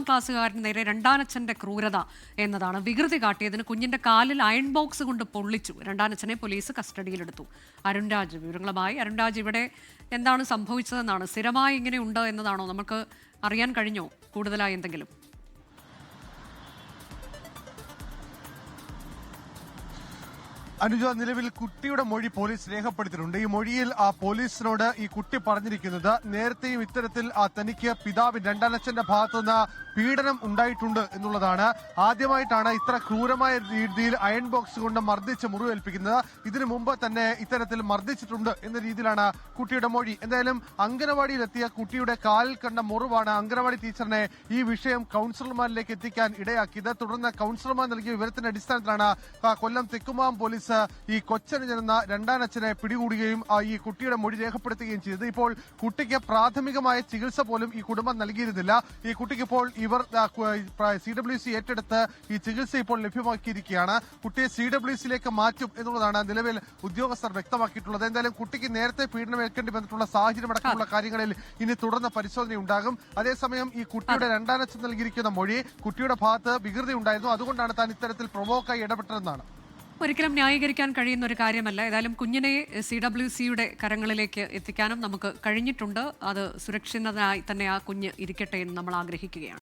ഒൻപതാം ക്ലാസ്സുകാരന് നേരെ രണ്ടാനച്ഛന്റെ ക്രൂരത എന്നതാണ് വികൃതി കാട്ടിയതിന് കുഞ്ഞിന്റെ കാലിൽ അയൺ ബോക്സ് കൊണ്ട് പൊള്ളിച്ചു. രണ്ടാനച്ഛനെ പോലീസ് കസ്റ്റഡിയിലെടുത്തു. അരുൺരാജ് വിവരങ്ങളുമായി. അരുൺരാജ് ഇവിടെ എന്താണ് സംഭവിച്ചതെന്നാണ്? സ്ഥിരമായി ഇങ്ങനെ ഉണ്ട് എന്നതാണോ നമുക്ക് അറിയാൻ കഴിഞ്ഞോ? കൂടുതലായി എന്തെങ്കിലും? അനുജ നിലവിൽ കുട്ടിയുടെ മൊഴി പോലീസ് രേഖപ്പെടുത്തിയിട്ടുണ്ട്. ഈ മൊഴിയിൽ ആ പോലീസിനോട് ഈ കുട്ടി പറഞ്ഞിരിക്കുന്നത് നേരത്തെയും ഇത്തരത്തിൽ തനിക്ക് പിതാവ് രണ്ടാനച്ഛന്റെ ഭാഗത്തുനിന്ന് പീഡനം ഉണ്ടായിട്ടുണ്ട് എന്നുള്ളതാണ്. ആദ്യമായിട്ടാണ് ഇത്ര ക്രൂരമായ രീതിയിൽ അയൺ ബോക്സ് കൊണ്ട് മർദ്ദിച്ച് മുറിവേൽപ്പിക്കുന്നത്. ഇതിനു മുമ്പ് തന്നെ ഇത്തരത്തിൽ മർദ്ദിച്ചിട്ടുണ്ട് എന്ന രീതിയിലാണ് കുട്ടിയുടെ മൊഴി. എന്തായാലും അംഗനവാടിയിലെത്തിയ കുട്ടിയുടെ കാലിൽ കണ്ട മുറിവാണ് അംഗനവാടി ടീച്ചറിനെ ഈ വിഷയം കൗൺസിലർമാരിലേക്ക് എത്തിക്കാൻ ഇടയാക്കിയത്. തുടർന്ന് കൗൺസിലർമാർ നൽകിയ വിവരത്തിന്റെ അടിസ്ഥാനത്തിലാണ് കൊല്ലം തെക്കുമാം പോലീസ് ഈ കൊച്ചനുജനെന്ന രണ്ടാനച്ഛനെ പിടികൂടുകയും ഈ കുട്ടിയുടെ മൊഴി രേഖപ്പെടുത്തുകയും ചെയ്തത്. ഇപ്പോൾ കുട്ടിക്ക് പ്രാഥമികമായ ചികിത്സ പോലും ഈ കുടുംബം നൽകിയിരുന്നില്ല. ഈ കുട്ടിക്ക് ഇപ്പോൾ ഇവർ സി ഡബ്ല്യു സി ഏറ്റെടുത്ത് ഈ ചികിത്സ ഇപ്പോൾ ലഭ്യമാക്കിയിരിക്കുകയാണ്. കുട്ടിയെ സി ഡബ്ല്യു സിയിലേക്ക് മാറ്റും എന്നുള്ളതാണ് നിലവിൽ ഉദ്യോഗസ്ഥർ വ്യക്തമാക്കിയിട്ടുള്ളത്. എന്തായാലും കുട്ടിക്ക് നേരത്തെ പീഡനം ഏൽക്കേണ്ടി വന്നിട്ടുള്ള സാഹചര്യം അടക്കമുള്ള കാര്യങ്ങളിൽ ഇനി തുടർന്ന് പരിശോധന ഉണ്ടാകും. അതേസമയം ഈ കുട്ടിയുടെ രണ്ടാനച്ഛൻ നൽകിയിരിക്കുന്ന മൊഴി കുട്ടിയുടെ ഭാഗത്ത് വികൃതി ഉണ്ടായിരുന്നു അതുകൊണ്ടാണ് താൻ ഇത്തരത്തിൽ പ്രൊവോക്കായി ഇടപെട്ടതെന്നാണ്. ഒരിക്കലും ന്യായീകരിക്കാൻ കഴിയുന്ന ഒരു കാര്യമല്ല. ഏതായാലും കുഞ്ഞിനെ സി ഡബ്ല്യു സിയുടെ കരങ്ങളിലേക്ക് എത്തിക്കാനും നമുക്ക് കഴിഞ്ഞിട്ടുണ്ട്. അത് സുരക്ഷിതനായി തന്നെ ആ കുഞ്ഞ് ഇരിക്കട്ടെ എന്ന് നമ്മൾ ആഗ്രഹിക്കുകയാണ്.